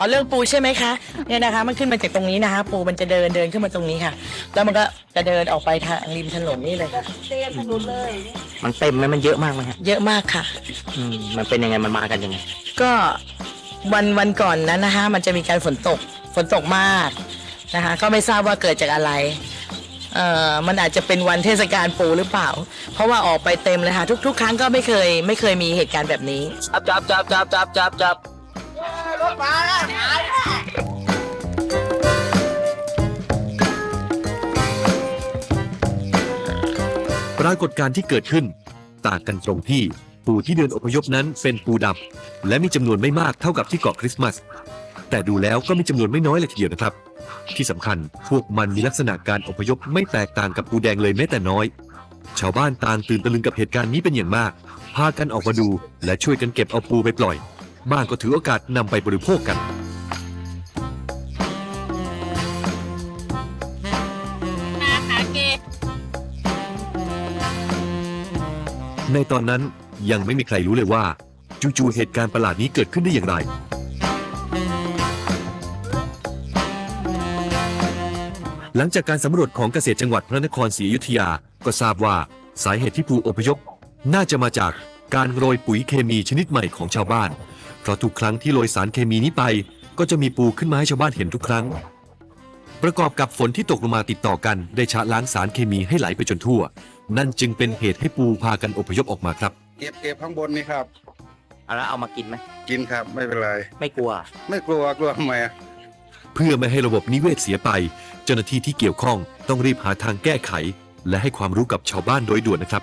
อ๋อเรื่องปูใช่ไหมคะเนี่ยนะคะ มันขึ้นมาจากตรงนี้นะคะ ปูมันจะเดินเดินขึ้นมาตรงนี้ค่ะ แล้วมันก็จะเดินออกไปทางริมถนนนี่เลยค่ะเตียนถนนเลยมันเต็มไหมมันเยอะมากไหมฮะเยอะมากค่ะ อืมมันเป็นยังไงมันมากันยังไง ก็วันวันก่อนนั้นนะคะ มันจะมีการฝนตกฝนตกมากนะคะ ก็ไม่ทราบว่าเกิดจากอะไรเอ่อมันอาจจะเป็นวันเทศกาลปูหรือเปล่า เพราะว่าออกไปเต็มเลยค่ะทุก ๆ ครั้งก็ไม่เคย ไม่เคยมีเหตุการณ์แบบนี้ จับจับจับจับจับจับจับ ปรากฏการณ์ที่เกิดขึ้น ต่างกันตรงที่ปูที่เดินอพยพนั้นเป็นปูดำและมีจำนวนไม่มากเท่ากับที่เกาะคริสต์มาส แต่ดูแล้วก็มีจำนวนไม่น้อยเลยทีเดียวนะครับ ที่สำคัญพวกมันมีลักษณะการอพยพไม่แตกต่างกับปูแดงเลยแม้แต่น้อย ชาวบ้านต่างตื่นตะลึงกับเหตุการณ์นี้เป็นอย่างมาก พากันออกมาดูและช่วยกันเก็บเอาปูไปปล่อย บ้างก็ถือโอกาสนำไปบริโภคกันในตอนนั้นยังไม่มีใครรู้เลยว่า จู่ๆเหตุการณ์ประหลาดนี้เกิดขึ้นได้อย่างไร หลังจากการสำรวจของเกษตรจังหวัดพระนครศรีอยุธยาก็ทราบว่าสาเหตุที่ปูอพยพน่าจะมาจากการโรยปุ๋ยเคมีชนิดใหม่ของชาวบ้าน เพราะทุกครั้งที่โรยสารเคมีนี้ไป ก็จะมีปูขึ้นมาให้ชาวบ้านเห็นทุกครั้ง ประกอบกับฝนที่ตกลงมาติดต่อกันได้ชะล้างสารเคมีให้ไหลไปจนทั่ว นั่นจึงเป็นเหตุให้ปูพากันอพยพออกมาครับ เก็บเก็บข้างบนนี่ครับ เอาแล้วเอามากินไหมกินครับไม่เป็นไร ไม่กลัว ไม่กลัวกลัวทำไมอะเพื่อไม่ให้ระบบนิเวศเสียไป เจ้าหน้าที่ที่เกี่ยวข้องต้องรีบหาทางแก้ไข และให้ความรู้กับชาวบ้านโดยด่วนนะครับ